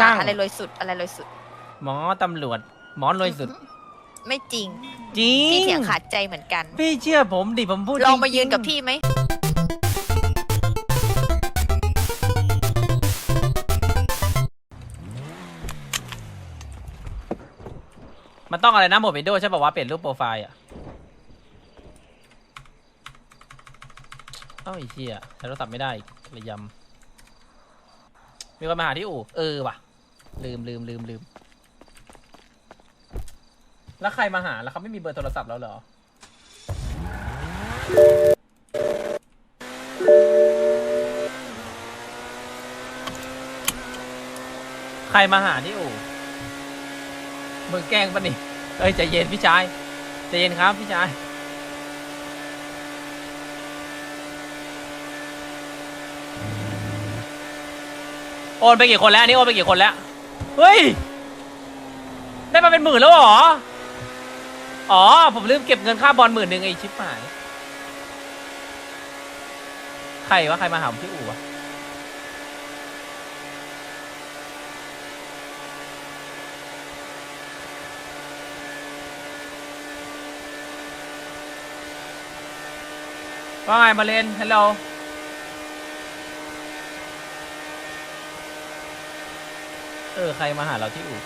ช่างอะไรรวยสุดอะไรรวยสุด หมอตำรวจ หมอรวยสุด ไม่จริงจริงพี่เถียงขาดใจเหมือนกัน พี่เชื่อผมดิผมพูดลองมาจริๆยืนกับพี่ไหมมันต้องอะไรนะโมบิโดใช่ป่าวว่าเปลี่ยนรูปโปรไฟล์อะเอ้าไอีเชี่ยใช้โทรศัพท์ไม่ได้อีกระยำมีคนมาหาที่อู่เออว่ะ ลืมลืมลืมลืมแล้วใครมาหาแล้วเขาไม่มีเบอร์โทรศัพท์แล้วเหรอ ใครมาหาที่อู่มึงแกล้งปะนี่เอ้ยใจเย็นพี่ชายใจเย็นครับพี่ชายโอนไปกี่คนแล้วนนี้โอนไปกี่คนแล้ว เฮ้ย ได้มาเป็นหมื่นแล้วเหรอ อ๋อ ผมลืมเก็บเงินค่าบอลหมื่นหนึ่งไอชิปหาย ใครวะ ใครมาหาผมที่อู่วะ ว่าไงมาเลนฮัลโหล เออ ใครมาหาเราที่อู่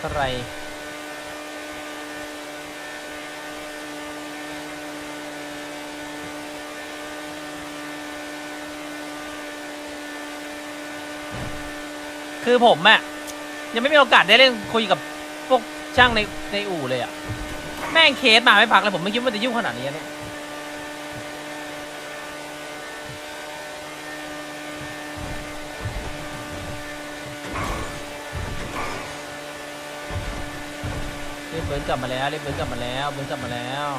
ใคร คือผมอะยังไม่มีโอกาสได้เล่นคุยกับพวกช่างในในอู่เลยอะแม่งเคสมาไม่พักเลยผมไม่คิดว่าจะยุ่งขนาดนี้เนี่ย เบิร์นกลับมาแล้วเบเบิร์นกลับมาแล้วเบิร์นกลับมาแล้ว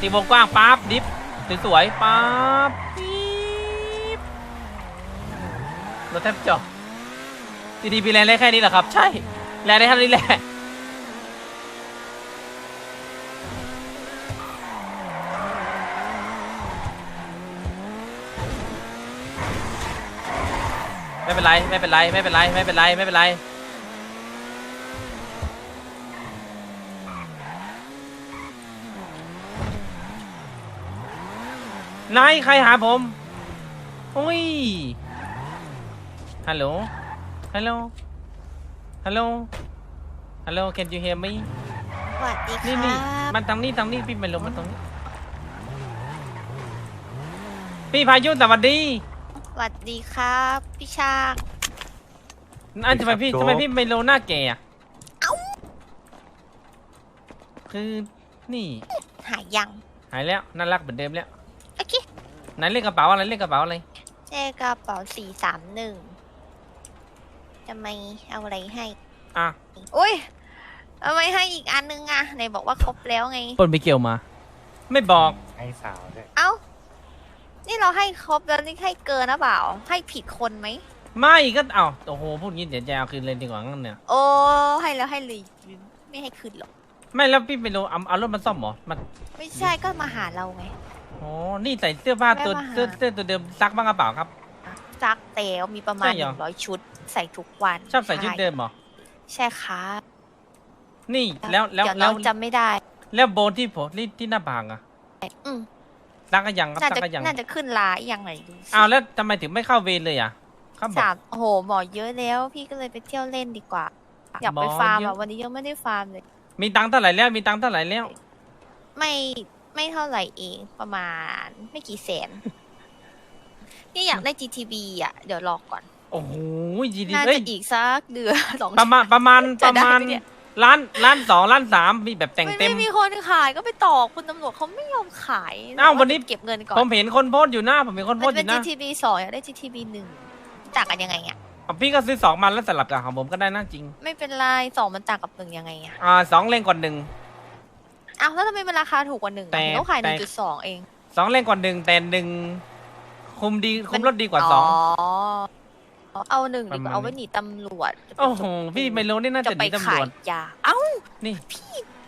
ตีวงกว้างปั๊บดิฟสวยๆปั๊บปิ๊บรถแทบจอดทีดีพีแลนได้แค่นี้เหรอครับ ใช่แลนได้แค่นี้แหละไม่เป็นไรไม่เป็นไรไม่เป็นไรไม่เป็นไรไม่เป็นไร นายใครหาผมโอ้ยฮัลโหลฮัลโหลฮัลโหลฮัลโหล can you hear me สวัสดีคนี่รันี่บมันทางนี้ทางนี้พี่ไปลงมันตรงนี้พี่พายุสวัสดีสวัสดีครับพี่ชางอันทำไมพี่ครับ ทำไมพี่ไมโลหน้าแก่อะเอ้าคือนี่หายยังหายแล้วน่ารักเหมือนเดิมแล้วโอเค ไหนเล่นกระเป๋าอะไรเล่นกระเป๋าอะไรเจกระเป๋าสี่สามหนึ่งจะไม่เอาอะไรให้อะอุ้ยทำไมให้อีกอันนึงอะไหนบอกว่าครบแล้วไงคนไปเกี่ยวมา ไม่บอกให้สาวด้วยเอ้า นี่เราให้ครบแล้วนี่ให้เกินหรือเปล่า ให้ผิดคนไหมไม่ก็เอาโอ้โหพูดงี้เดี๋ยวจะเอาคืนเลยดีกว่างั้นเนี่ยโอ้ให้แล้วให้เลยไม่ให้คืนหรอกไม่แล้วพี่ไปโลเอาเอารถมาซ่อมเหรอมันไม่ใช่ก็มาหาเราไง อ๋อ นี่ใส่เสื้อผ้าตัวแม่มาหาเสื้อเสื้อตัวเดิมซักบ้างกระเป๋าครับ ซักเตลมีประมาณใช่หเหรอ นึ่งร้อยชุด ใส่ทุกวันชอบใส่ชุดเดิมเหรอ ใช่ครับนี่แล้วแล้วเดี๋ยวแล้เราวจำไม่ได้ แล้วโบนที่ผมที่ที่หน้าผากอะอืมซักก็ยังครับน่าซักจะก็ยังน่าจะขึ้นลายังไงดูสิอ้าวแล้วทำไมถึงไม่เข้าเวรเลยอะเขาบอก สามโอ้โหหมอเยอะแล้ว พี่ก็เลยไปเที่ยวเล่นดีกว่า อยากไปหมอฟาร์มเยอะอะวันนี้ยังไม่ได้ฟาร์มเลย มีตังค์เท่าไหร่แล้วมีตังค์เท่าไหร่แล้ว ไม่ ไม่เท่าไหร่เองประมาณไม่กี่แสนพี่อยากได้ GTB อะ เดี๋ยวรอก่อน โอ้โหจีดีน่าเอ้ยจะอีกสักเดือนสอง ประมาณประมาณจะประได้มาณไหมเนี่ย ล้านล้านสองล้านสามมีแบบแต่งไม่เต็ม ไม่มีคนขายก็ไปต่อคุณตำรวจเขาไม่ยอมขายอ้าววันนี้ เก็บเงินก่อนผมเห็นคนโพสต์อยู่หน้า ผมเห็นคนโพมัสนต์อเป็น ยู่หน้า GTB สองอยากได้ GTB หนึ่งต่างกันยังไงอะเอาพี่ก็ซื้อสองมาแล้วสลับกับของผมก็ได้นะจริง ไม่เป็นไรสองมันต่างกับหนึ่งยังไงอะอ่าสองเล่นก่อนหนึ่ง อ้าวแล้วทำไมมันราคาถูกกว่าหนึ่งแต่อะเขาขายหแต่ นึ่งจุดสองเองสองเล่นก่อนหนึ่งแต่หนึ่งคุมดีคุมรถดีกว่าสองเอาหนึ่งประดีกมาณว่าเอาไว้นี้หนีตำรวจจะไปโอ้โหจกพี่ไมโลนี่น่าจะจะหไปนีตำรขายวจยา เอ้านี่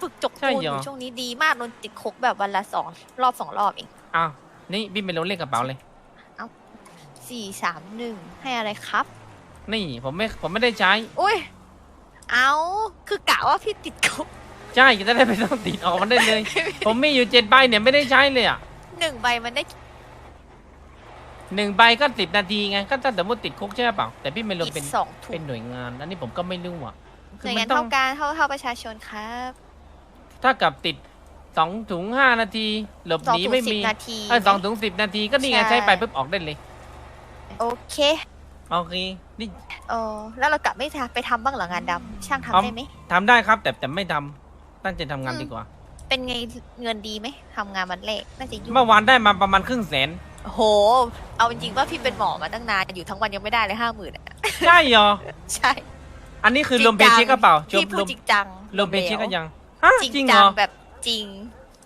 ฝึกจกใช่ปูนเหรออ ยู่ช่วงนี้ดีมากโดนติดคุกแบบวันละสองรอบสองรอบเองอ้าวนี่พี่ไมโลเล่นกระเป๋าเลย สี่สามหนึ่งให้อะไรครับ นี่ผมไม่ผมไม่ได้ใช้ อุ้ย เอาคือกะว่าพี่ติดคุก ใช่จะได้ไม่ต้องติดออกมันได้เลย ผมมีอยู่เจ็ดใบเนี่ยไม่ได้ใช้เลยอะหนึ่งใบมันได้หนึ่งใบก็สิบนาทีไงก็ถ้าสมมติติดคุกใช่เปล่าแต่พี่ไม่ลงอีกเป็นสองถุเป็งนหน่วยงานอันนี้ผมก็ไม่รู้อะหคืน่วยมังานต้อเท่างกันเท่าเท่าประชาชนครับ ถ้ากับติดสองถุงห้านาทีหลบสอหงนีถุงไม่สิบมีนาทีเออสองถุงสิบนาทีก็นี่ไงใช่ใช้ไปปุ๊บออกได้เลย โอเคโอเคนี่เออแล้วเรากลับไม่ทำไปทำบ้างเหรองานดำช่างทำทำได้ไหมทำได้ครับแต่แต่ไม่ทำ ตั้งใจทำงานอืมดีกว่า เป็นไงเงินดีไหมทำงานวันแรกน่าจะยุ่งเมื่อวานได้มาประมาณครึ่งแสนโหเอาจริงๆว่าพี่เป็นหมอมาตั้งนานอยู่ทั้งวันยังไม่ได้เลยห้าหมื่นอะใช่เหรอ ใช่อันนี้คือรวมเพย์เช็คก็เปล่าพี่พูรดวมจริงจังรวมเพย์เช็คก็ยังฮะจริงจริงเหจัรงอแบบจริง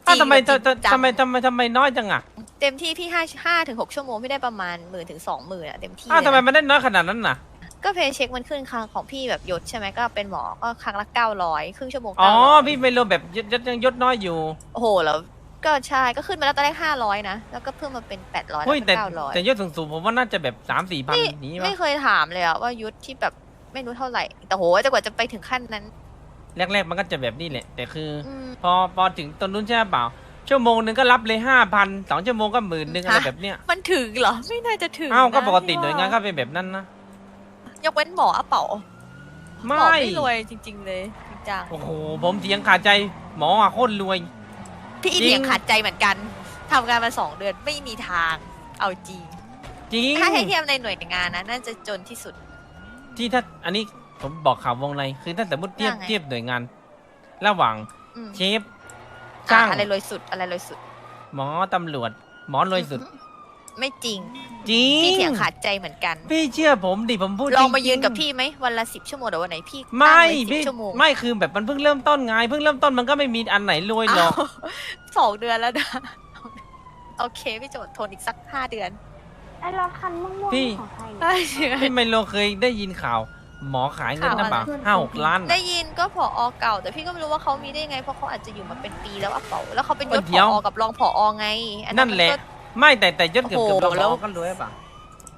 อ้าวจริงทำไมแบบทำจริงจังทำไมทำไมทำไมน้อยจังอะเต็มที่พี่ห้าห้าถึงหกชั่วโมงพี่ได้ประมาณหมื่นถึงสองหมื่นอะเต็มที่อ้าวเลยทำไมนะมันได้น้อยขนาดนั้นน่ะ ก็เพย์เช็คมันขึ้นครั้งของพี่แบบยศใช่ไหมก็เป็นหมอก็ครั้งละเก้าร้อยครึ่งชั่วโมงอ๋อ900พี่ไม่รวมแบบยศยศยังยศน้อยอยู่โอ้โหแล้วก็ใช่ก็ขึ้นมาแล้วตอนแรกห้าร้อยนะ แล้วก็เพิ่มมาเป็นแปดร้อยแล้วเฮ้ยก็แต่เก้าร้อยแต่ยศสูงๆผมว่าน่าจะแบบสามสี่พันไม่นี้ไม่ป่ะเคยถามเลยอะว่ายุทธที่แบบไม่รู้เท่าไหร่ แต่โหแต่กว่าจะไปถึงขั้นนั้น แรกๆมันก็จะแบบนี้แหละแต่คือออืม พอพอถึงตอนนู้นใช่เปล่า ชั่วโมงหนึ่งก็รับเลยห้าพันสองชั่วโมงก็หมื่นหนึ่งอะไรฮะ แบบเนี้ยมันถึงเหรอ ไม่น่าจะถึงอ้าวก็ะปกติพี่หน่วยงานก็เป็นแบบนั้นนะ ยกเว้นหมออะเป๋าหมไม่อไม่รวยจริง ๆ เลยจริงจังโอ้โห ผมเสียงขาดใจ หมออะโคตรรวย พี่จริงเลี้ยงขาดใจเหมือนกันทำงานมาสองเดือนไม่มีทางเอาจริง จริงถ้าให้เทียบในหน่วยงานนะน่าจะจนที่สุด ที่ถ้าอันนี้ผมบอกข่าววงในคือถ้าสมมติเทียบว่าไง เทียบหน่วยงาน ระหว่างอืมเชฟช่างอะอะไรรวยสุดอะไรรวยสุดหมอตำรวจ หมอรวยสุด ไม่จริง จริงพี่เถียงขาดใจเหมือนกัน พี่เชื่อผมดิผมพูดลองมาจริๆยืนกับพี่ไหมวันละสิบชั่วโมงเดี๋ยววันไหนพี่ไม่ตั้งไว้พี่10ชั่วโมงไม่คือแบบมันเพิ่งเริ่มต้นไงเพิ่งเริ่มต้นมันก็ไม่มีอันไหนรวยหรอกาวสองเดือนแล้วนะโอเคพี่โจทย์ทนอีกสักห้าเดือนไอ้รถคันม่วงๆพี่ นี่ของใครเนี่ยได้เดือน พี่ไมโลเคยได้ยินข่าว หมอขายเงินนะข่าวอะไรเปล่าห้าหกล้านได้ยินก็ผอเก่า แต่พี่ก็ไม่รู้ว่าเขามีได้ไงเพราะเขาอาจจะอยู่มาเป็นปีแล้วอะเปล่าแล้วเขาเป็นยศเดี๋ผยวอกับรองผอไงอันั่นแหละ มัก็ ไม่แต่แต่ยศเกือบโอ้เกือบโหเราแล้วก็รวยเปล่า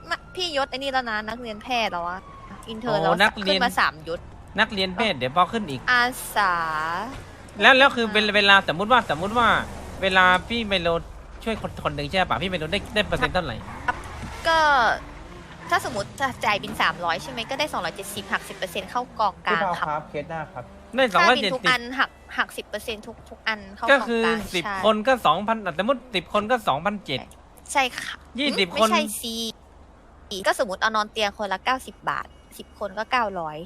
ไม่พี่ยศไอ้นี่แล้วนะนักเรียนแพทย์แล้วอะอินเทอร์โอ้แล้วนักเรีขึ้ยนนมาสามยศนักเรียนเพศเดี๋ยวพอขึ้นอีก อาสา แล้วแล้วคือเวลาเวลาสมมุติว่าสมมุติว่า เวลาพี่ไมโลช่วยคนคนหนึ่งใช่ป่ะพี่ไมโลได้ได้เปอร์เซ็นต์เท่าไหร่ก็ถ้าสมมติจะจ่ายบินสามร้อยใช่ไหมก็ได้สองร้อยเจ็ดสิบหักสิบเปอร์เซ็นต์เข้ากองกลางครับครับเคสหน้าครับ ได้สองค่าร้อยบินเจ็ดทุกสิบอันหัก หักสิบเปอร์เซ็นต์ทุกทุกอันเข้าก็กองคือกลางสิบใช่คนก็สองพันสมมติสิบคนก็สองพันเจ็ด ใช่ค่ะยี่สิบไม่คนใช่ซีก็สมมติเอานอนเตียงคนละเก้าสิบบาทสิบคนก็เก้าร้อย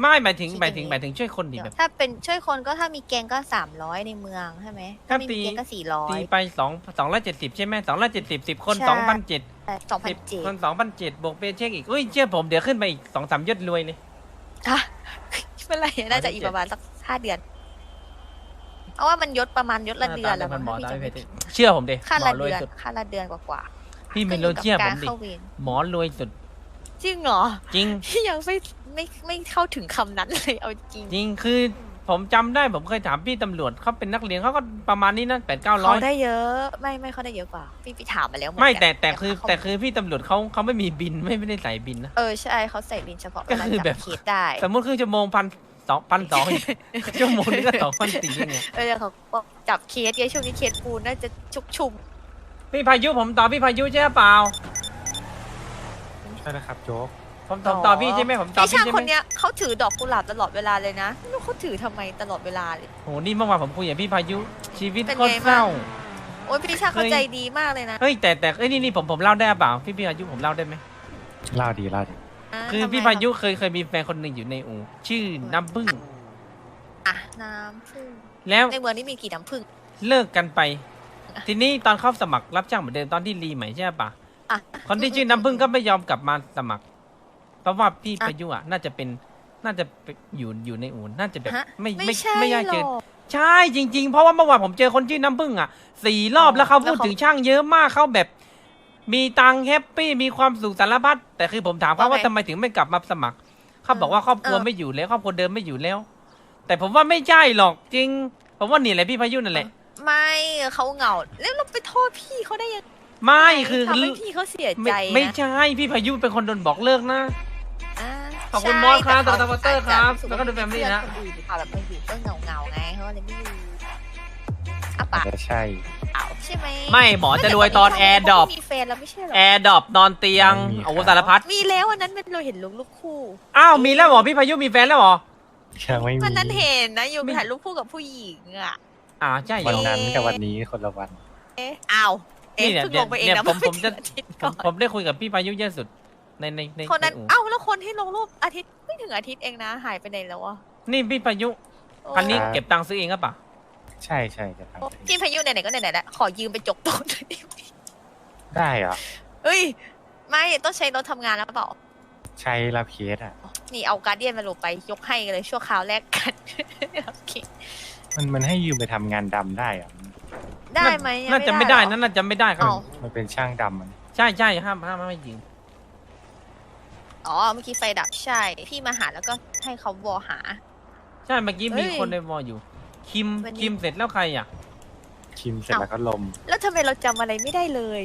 ไม่หมายถึงคิดหมายถึงอย่างนี้ หมายถึงช่วยคนดีแบบ ถ้าเป็นช่วยคนก็ถ้ามีแกงก็สามร้อยในเมืองใช่ไหมถ้าถ้าไม่มีตีแกงก็สี่ร้อตีย ไปสองสองร้อยเจ็ดสิบใช่ไหมสองร้อยเจ็ดสิบสิบคนใช่ สองพันเจ็ดสองพันสิบเจ็ดคนสองพันเจ็ดบวกเปย์เช็คอีกอุ้ยเชื่อผมเดี๋ยวขึ้นไปอีกสองสามยศรวยเลยฮะไม่เป็นไรน่าจะอีกประมาณสักห้าเดือน เพราะว่ามันยศประมาณยศละเดือนแล้วมัมั้นงหมอถ้าตามพี่ไปจำเพไม่จผิดเชื่อผมดิค่าหมละอรวยเดือนสุด ค่าละเดือนกว่าพี่ๆเมขึ้นโลอยู่กับเชื่อผกามรดิเข้าเวรหมอรวยสุด จริงเหรอ จริงพี่ยังไม่ไม่ไม่เข้าถึงคำนั้นเลยเอาจริงจริงคือผมจำได้ผมเคยถามพี่ตำรวจเขาเป็นนักเรียนเขาก็ประมาณนี้นะแปดเก้าร้อเขายได้เยอะไม่ไม่เขาได้เยอะกว่า พี่พี่ถามมาแล้วเหอนไม่กันแต่แต่คือเขาแต่คือพี่ตำรวจเขาเขาไม่มีบินไม่ไม่ได้ใส่บินนะ เออใช่เขาใส่บินเฉพาะก็เวลาคือจัแบบเคสได้ สมมติครึ่งชั่วโมงพัน สองพันสองชั่วโมงนึงก็สองพันสี่ไงเออเขาบอกจับเคสเยอะช่วงนี้เคสปูนน่าจะชุกชุมพี่พายุผมตอบพี่พายุใช่เปล่าใช่นะครับโจ๊กผมตอบตอบพี่ใช่ไหมผมตอบพี่พี่ช่างใช่คนไหมเนี้ยเขาถือดอกกุหลาบตลอดเวลาเลยนะไม่รู้เขาถือทำไมตลอดเวลาเลยโหนี่เมื่อวานผมคุยกับพี่พายุชีวิตเป็นโคตรไงเศร้าบ้างโอ้ยพี่ช่างเขาเคยใจดีมากเลยนะเฮ้ยแต่แต่เอ้ยนี่นี่ผมผมเล่าได้เปล่าพี่พี่พายุผมเล่าได้ไหมเล่าดีเล่าดี คือทำไมพี่พายุเคยเคยมีแฟนคนหนึ่งอยู่ในอู่ชื่อน้ำพึ่ง อะน้ำพึ่งแล้วในเมืองนี่มีกี่น้ำพึ่ง เลิกกันไป ทีนี้ตอนเข้าสมัครรับจ้างเหมือนเดิมตอนที่รีใหม่ใช่ปะอะคนที่ชื่อน้ำพึ่งก็ไม่ยอมกลับมาสมัคร เพราะว่าพี่อะพายุอะน่าจะเป็นน่าจะเป็นอยู่อยู่ในอู่น่าจะแบบฮะไม่ไม่ไม่ใช่ไม่ยากหรเจออกใช่จริง ๆ เพราะว่าเมื่อวานผมเจอคนชื่อน้ำพึ่งอะสี่รอบอ๋อแล้วเขาแล้วพูดเขาถึงช่างเยอะมากเขาแบบ มีตังค์แฮปปี้มีความสุขสารพัดแต่คือผมถามเขาว่าว่าไงทำไมถึงไม่กลับมาสมัครเขาบอกว่าครอบครัวเออ ไม่อยู่แล้วครอบครัวเดิมไม่อยู่แล้ว แต่ผมว่าไม่ใช่หรอกจริง ผมว่านี่แหละพี่พายุนั่นแหละ ไม่เขาเหงาแล้วเราไปโทษพี่เขาได้ยังไม่คือทำให้พี่เขาเสียไม่ใจไม่นะใช่พี่พายุเป็นคนโดนบอกเลิกนะ อ่าขอบคุณใช่มอสครับแต่ดรเตอร์ครับขาแล้วก็ดู Family นะ เพื่อคนอื่นหรือเปล่าแบบมาอยู่ก็เหงาเงาๆไงเขาเลยไม่อยู่อะปะ จะใช่ เอาใช่ไหมไม่หมอจะรวยตอนแอร์ดรอปมีแฟนแล้วไม่ใช่เหรอแอร์ดรอปนอนเตียงโอ้โหสารพัดมีแล้ววันนั้นเราเห็นลูกลูกคู่อ้าวมีแล้วเหรอพี่พายุมีแฟนแล้วเหรอยังไม่มีวันนั้นเห็นนะอยู่ไม่ถ่ายรูปคู่กับผู้หญิงอะอ่าใช่เหรวันอนั้นกับวันนี้คนละวัน เอ๊ะอ้าวเอ๊ะนี่เนี่ยเพิ่งลงไปเองเนี่ยนะผมผมจะไถึงอาทิตย์ผมก่อนผมได้คุยกับพี่พายุเยอะสุดในในในคนนั้นใอู่เอ้าแล้วคนที่ลงรูปอาทิตย์ไม่ถึงอาทิตย์เองนะ หายไปไหนแล้ววะนี่พี่พายุโอ้คันนี้เก็บตังค์ซื้อเองก็ปล่ะ ใช่ใช่จะทพี่พายุไหนๆก็ไหนๆแล้วขอยืมไปจกโต๊ะหน่อยดิำได้เหรอเฮ้ย ไม่ต้องใช้รถทำงานแล้วเปล่าใช้รับเคสอะ นี่เอาการเดียนมาลงไปยกให้เลยชั่วคราวแรกกันโอเคมันมันให้ยืมไปทำงานดำได้เหรอได้ไหมยังน่าจะไม่ได้เหรอ นั่นน่าจะไม่ได้ครับเอ้ามันเป็นช่างดำมันใช่ใช่ห้ามห้ามห้ามไม่ยิง อ๋อเมื่อกี้ไฟดับใช่ พี่มาหาแล้วก็ให้เขาวอหา ใช่เมื่อกี้เฮ้มียคนในวอลอยู่ คิมวันนี้ คิมเสร็จแล้วใครอะชิมเสร็จแล้วก็ลม แล้วทำไมเราจำอะไรไม่ได้เลย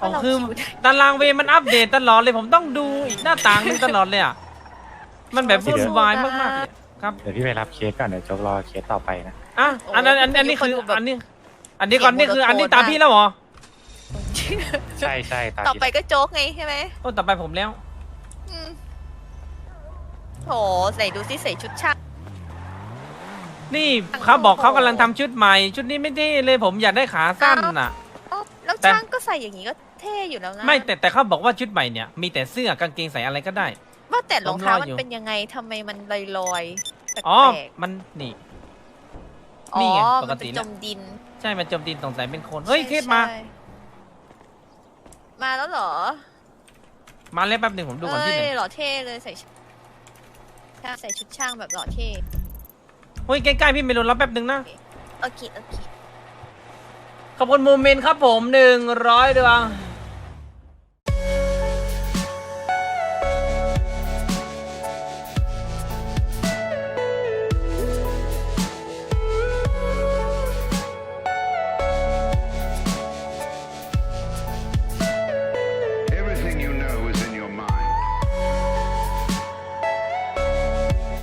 อ๋อว่าเราคือคิวได้ ตารางเวรมันอัปเดตตลอดเลยผมต้องดูอีกหน้าต่างนึงตลอดเลยอะมันแบบวุ่นวายมากๆเลยครับเดี๋ยวพี่ไปรับเคสก่อนเดี๋ยวโจกรอเคสต่อไปนะ อะอันนั้นอันอันนี้คืออันนี้ อันนี้ก่อนนี่คืออันนี้ตามพี่แล้วเหรอใช่ใช่ตามต่อที่ไปก็โจ๊กไงใช่ไหมโอ้ต่อไปผมแล้ว อืมโหใส่ดูสิใส่ชุดช่าง นี่เขาบอกเขากำลังทำชุดใหม่ ชุดนี้ไม่เท่เลยผมอยากได้ขาสั้นน่ะอ๋อแล้วแต่ ช่างก็ใส่อย่างนี้ก็เท่อยู่แล้วนะไม่แต่แต่เขาบอกว่าชุดใหม่เนี่ยมีแต่เสื้อกางเกงใส่อะไรก็ได้ ว่าแต่รองเท้าผมรอมันอยู่เป็นยังไงทำไมมันลอยลอยๆแปลกๆอ๋อมันนี่นี่ไงอ๋อปกมันติเป็นแล้จวมดินใช่มันโจมตีนสงสัยเป็นคนเฮ้ยใช่เคสมา ใช่มาแล้วเหรอมาแล้วแป๊บหนึ่งผมดูก่อนที่เอ้ไหนยหล่อเท่เลยใส่ชุดใช่ใส่ชุดช่างแบบหล่อเท่ เฮ้ยใกล้ๆพี่เมลอนรับแป๊บหนึ่งนะ โอเค โอเค ขอบคุณโมเมนต์ครับผมหนึ่งร้อยดวง